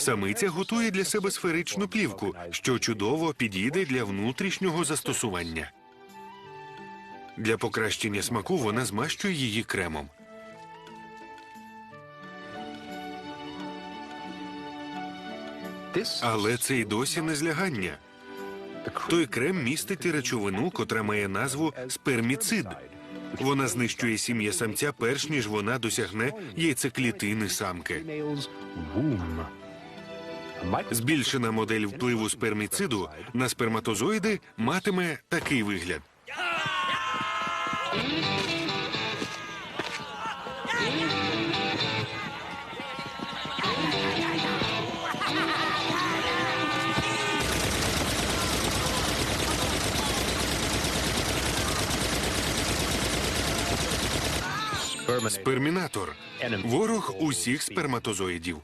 Самиця готує для себе сферичну плівку, що чудово підійде для внутрішнього застосування. Для покращення смаку вона змащує її кремом. Але це й досі не злягання. Той крем містить речовину, котра має назву сперміцид. Вона знищує сім'я самця, перш ніж вона досягне яйцеклітини самки. Збільшена модель впливу сперміциду на сперматозоїди матиме такий вигляд. Спермінатор ворог усіх сперматозоїдів.